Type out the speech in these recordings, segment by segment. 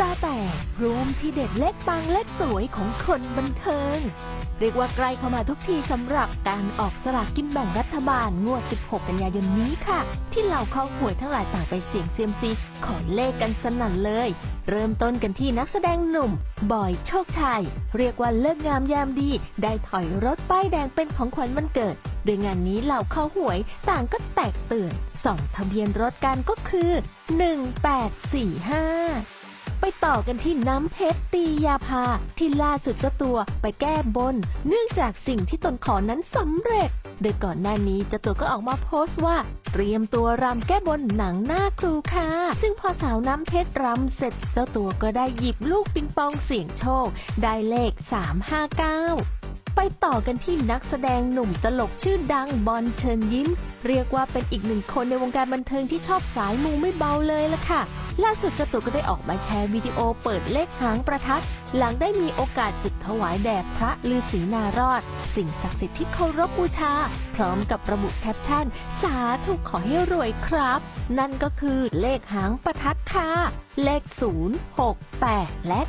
ตาแตกรวมที่เด็ดเล็กปังเล็กสวยของคนบันเทิง เรียกว่าใกล้เข้ามาทุกทีสำหรับการออกสลากกินแบ่งรัฐบาลงวด 16 กันยายนนี้ค่ะ ที่เหล่าข้อหวยทั้งหลายต่างไปเสี่ยงเซียมซีขอเลขกันสนั่นเลย เริ่มต้นกันที่นักแสดงหนุ่ม บอยโชคชัย เรียกว่าเลิกงามยามดี ได้ถอยรถป้ายแดงเป็นของขวัญวันเกิดโดยงานนี้เหล่าข้าหวยต่างก็แตกตื่นสองทะเบียนรถกันก็คือ 1845 ไปต่อกันที่น้ำเพชรตียาภาที่ล่าสุดเจ้าตัวไปแก้บน เนื่องจากสิ่งที่ตนขอนั้นสำเร็จ โดยก่อนหน้านี้เจ้าตัวก็ออกมาโพสต์ว่า เตรียมตัวรำแก้บนหนังหน้าครูค่ะ ซึ่งพอสาวน้ำเพชรรำเสร็จ เจ้าตัวก็ได้หยิบลูกปิงปองเสี่ยงโชค ได้เลข 359ไปต่อกันที่นักแสดงหนุ่มตลกชื่อดังบอลเชิญยิ้ม เรียกว่าเป็นอีกหนึ่งคนในวงการบันเทิงที่ชอบสายมูไม่เบาเลยล่ะค่ะ ล่าสุดเจ้าตัวก็ได้ออกมาแชร์วิดีโอเปิดเลขหางประทัด หลังได้มีโอกาสจุดถวายแด่พระฤาษีนารอด สิ่งศักดิ์สิทธิ์ที่เคารพบูชา พร้อมกับระบุแคปชั่น สาธุขอให้รวยครับ นั่นก็คือเลขหางประทัดค่ะ เลข 0 6 8 และ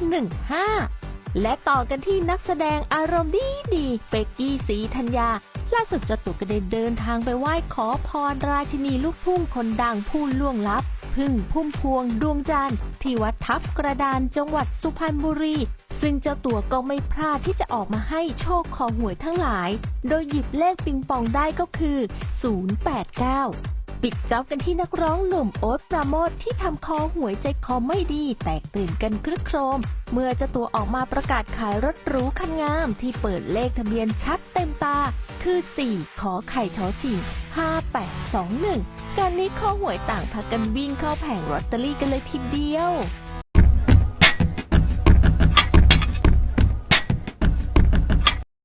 15 และต่อกันที่นักแสดงอารมณ์ดีดีเป็กกี้สีธัญญาล่าสุดเจ้าตัวก็ได้เดินทางไปไหว้ขอพรราชินีลูกทุ่งคนดังผู้ล่วงลับ พึ่งพุ่มพวงดวงจันทร์ที่วัดทับกระดานจังหวัดสุพรรณบุรี ซึ่งเจ้าตัวก็ไม่พลาดที่จะออกมาให้โชคคอหวยทั้งหลาย โดยหยิบเลขปิงปองได้ก็คือ 089ปิดจ็อบกันที่นักร้องหนุ่มโอ๊ตปราโมทที่ทำคอหวยใจคอไม่ดี แตกตื่นกันครึกโครม เมื่อเจ้าตัวออกมาประกาศขายรถหรูคันงามที่เปิดเลขทะเบียนชัดเต็มตา คือ 4 ขอไข่ชอชิง 5821 การนี้ข้อหวยต่างพากันวิ่งเข้าแผงลอตเตอรี่กันเลยทีเดียว